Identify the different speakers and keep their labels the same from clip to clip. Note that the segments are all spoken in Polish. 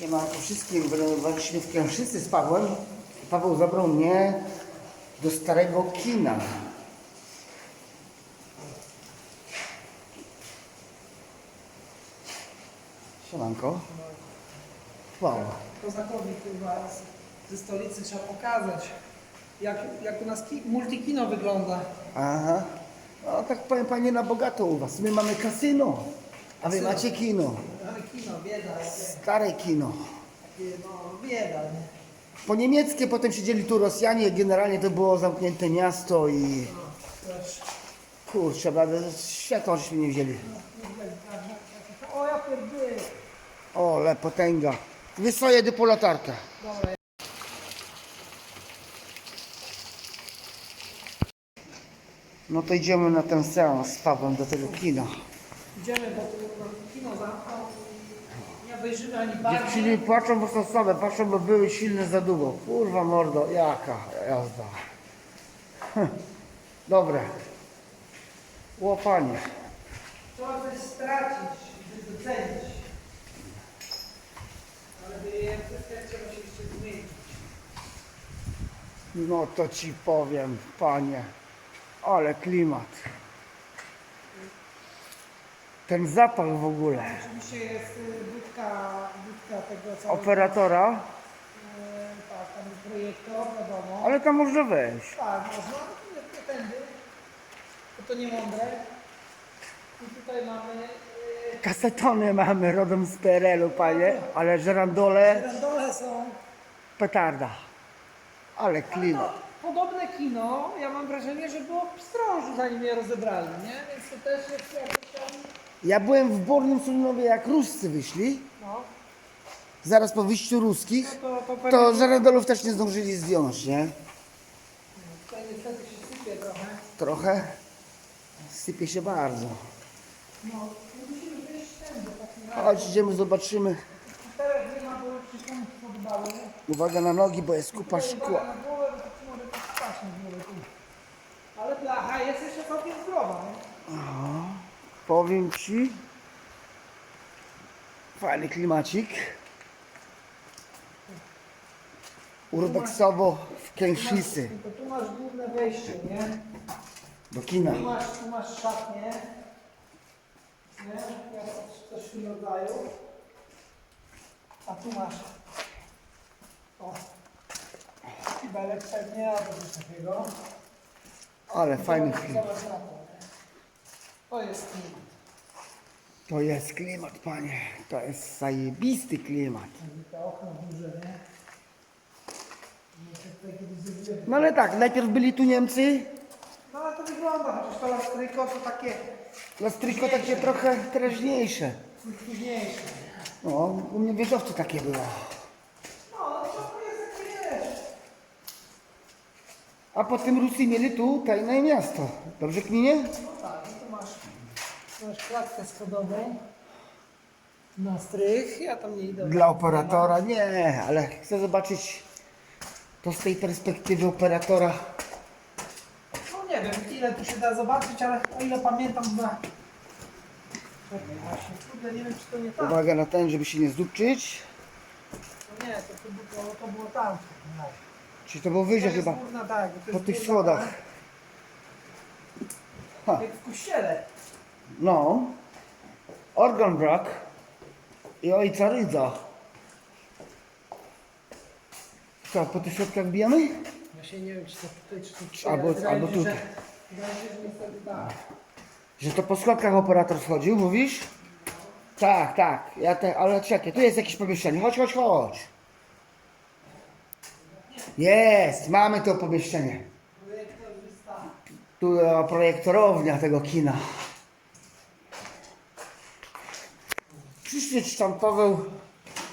Speaker 1: Siemanko wszystkim, wylądowaliśmy w Kęszycy z Pawłem. Paweł zabrał mnie do starego kina. Siemanko. Wow.
Speaker 2: Kozakowi chyba ze stolicy trzeba pokazać, jak, jak u nas ki, multikino wygląda.
Speaker 1: Aha. No tak powiem panie na bogato u was. My mamy kasyno, a wy
Speaker 2: Kasyno.
Speaker 1: macie kino.
Speaker 2: Ale kino, bieda,
Speaker 1: Stare kino.
Speaker 2: takie, no bieda, nie?
Speaker 1: Po niemieckie potem siedzieli tu Rosjanie, generalnie to było zamknięte miasto i
Speaker 2: No,
Speaker 1: kurczę, blade, światło żeśmy nie wzięli.
Speaker 2: O, ja pierdolę.
Speaker 1: O, le potęga. Wysoje do latarka.
Speaker 2: Dobra,
Speaker 1: No to idziemy na ten seans z Pawłem do tego kina.
Speaker 2: Idziemy, bo kino zamknął. Nie obejrzymy ani bardziej.
Speaker 1: Dziewczyny płaczą, bo są patrzą, bo były silne za długo. Kurwa mordo, jaka jazda. Dobre. Łopanie.
Speaker 2: Trzeba coś stracić, żeby docenić. Ale by je trzeba się jeszcze zmienić.
Speaker 1: No to ci powiem, panie. Ale klimat. Ten zapach w ogóle.
Speaker 2: Oczywiście jest y, budka, budka tego całego...
Speaker 1: Operatora,
Speaker 2: y, Tak, tam jest projektor, wiadomo.
Speaker 1: ale tam można wejść.
Speaker 2: Tak, można. Nie, tędy. Bo to nie mądre. I tutaj mamy yy,
Speaker 1: Kasetony mamy rodem z PRL-u, panie, ale żerandole
Speaker 2: randole są.
Speaker 1: petarda. Ale
Speaker 2: No,
Speaker 1: klimat.
Speaker 2: podobne kino, ja mam wrażenie, że było w Strążu, zanim je rozebrali, nie? Więc to też jest jakoś tam,
Speaker 1: Ja byłem w Bornym Sulinowie, jak Ruscy wyszli,
Speaker 2: no.
Speaker 1: zaraz po wyjściu ruskich,
Speaker 2: To, to, pewnie
Speaker 1: to żerandolów też nie zdążyli zdjąć, nie?
Speaker 2: tutaj niestety się sypie trochę.
Speaker 1: Trochę. Sypie się bardzo.
Speaker 2: No, no musimy wyjść tędy, tak
Speaker 1: Chodź, idziemy, zobaczymy.
Speaker 2: Teraz nie ma, bo już się podobały.
Speaker 1: Uwaga na nogi, bo jest kupa szkła.
Speaker 2: na bo to może tak spać na głowę tu. Ale blacha jest jeszcze całkiem zdrowa, nie?
Speaker 1: Powiem ci. Fajny klimacik. Urbexowo w Kęszicy.
Speaker 2: Tylko tu masz główne wejście, nie?
Speaker 1: Do kina.
Speaker 2: Tu masz, tu masz szatnię. Nie? Jak coś w tym rodzaju. A tu masz. O. Kibelek pewnie, albo coś takiego.
Speaker 1: Ale fajny film.
Speaker 2: Zobacz na to. To jest klimat.
Speaker 1: To jest klimat, panie. To jest zajebisty klimat.
Speaker 2: Te okno duże, nie? No.
Speaker 1: No ale tak, najpierw byli tu Niemcy.
Speaker 2: No ale to wygląda, chociaż to lastryko to takie
Speaker 1: Lastryko takie trochę teraźniejsze.
Speaker 2: późniejsze.
Speaker 1: No, u mnie w wieżowcu takie było.
Speaker 2: No, ale to jest takie wiesz.
Speaker 1: A potem Rusy mieli tu tajne miasto. Dobrze kminie?
Speaker 2: No tak, masz klatkę schodową na strych, ja tam nie idę.
Speaker 1: Dla operatora nie, ale chcę zobaczyć to z tej perspektywy operatora.
Speaker 2: No nie wiem ile tu się da zobaczyć, ale o ile pamiętam za... Czekaj, właśnie, kurde, nie wiem czy to nie tam.
Speaker 1: Uwaga na ten, żeby się nie zdupczyć.
Speaker 2: No nie, to, to, było, to było tam. w takim razie.
Speaker 1: Czy to było
Speaker 2: To jest
Speaker 1: chyba?
Speaker 2: Górna, tak, to
Speaker 1: Po
Speaker 2: jest
Speaker 1: tych
Speaker 2: górna,
Speaker 1: schodach. Ha,
Speaker 2: Jak w kościele.
Speaker 1: No. Organ brak. I ojca rydza. Co, po tych środkach bijamy?
Speaker 2: Właśnie nie wiem czy to tutaj, czy to tutaj.
Speaker 1: Albo-
Speaker 2: wydaje
Speaker 1: albo
Speaker 2: mi się,
Speaker 1: tutaj.
Speaker 2: że- Wydaje mi się, że niestety tak.
Speaker 1: Że to po schodkach operator schodził, mówisz? Tak, tak. Ja te, ale czekaj, tu jest jakieś pomieszczenie. Chodź, chodź, chodź. Jest, mamy to pomieszczenie. Tu e, projektorownia tego kina. Tam Paweł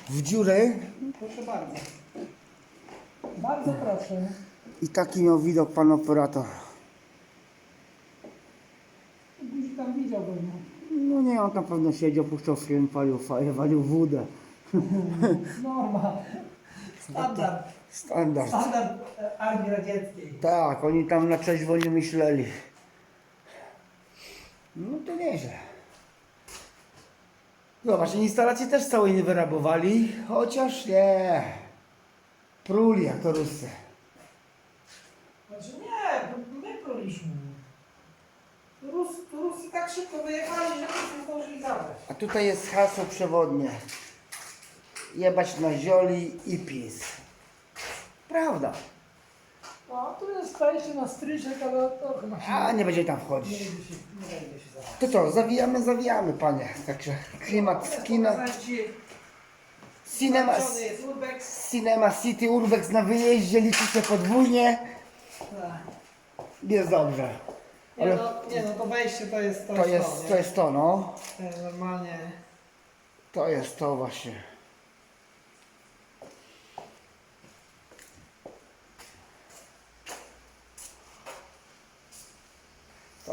Speaker 1: w dziurę
Speaker 2: Proszę bardzo. Bardzo proszę.
Speaker 1: i taki miał widok pan operator.
Speaker 2: Guzik tam widział go. no.
Speaker 1: Nie, on tam pewno siedział, puszczał film, palił faję, walił wódę.
Speaker 2: Norma. Standard.
Speaker 1: Standard.
Speaker 2: Standard e, armii radzieckiej.
Speaker 1: Tak, oni tam na trzeźwo nie myśleli. No to nieźle. Zobacz, instalację też całej nie wyrabowali, chociaż nie. Pruli jak to Ruscy.
Speaker 2: Znaczy nie, my pruliśmy. Rus, Rusy tak szybko wyjechali, że nie zdążyli zabrać.
Speaker 1: A tutaj jest hasło przewodnie. Jebać na zioli i pis. Prawda.
Speaker 2: No, tu jest wejście na stryczek, ale to chyba się
Speaker 1: A nie będzie tam
Speaker 2: nie
Speaker 1: wchodzić.
Speaker 2: będzie się, nie będzie się zabrać.
Speaker 1: To co, zawijamy, zawijamy, panie. Także klimat kina.
Speaker 2: Pokazałem ci,
Speaker 1: Cinema,
Speaker 2: włączony jest urbex.
Speaker 1: Cinema City Urbex na wyjeździe, liczy się podwójnie.
Speaker 2: Tak.
Speaker 1: Jest dobrze.
Speaker 2: Nie,
Speaker 1: Ale
Speaker 2: no, nie no, to wejście to jest to,
Speaker 1: to
Speaker 2: jest,
Speaker 1: to jest to, no.
Speaker 2: Jest normalnie.
Speaker 1: To jest to właśnie.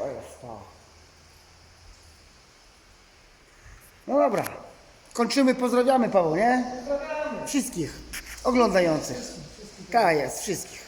Speaker 1: To jest to. No dobra. Kończymy, pozdrawiamy Paweł, nie? Wszystkich oglądających. Tak jest, wszystkich.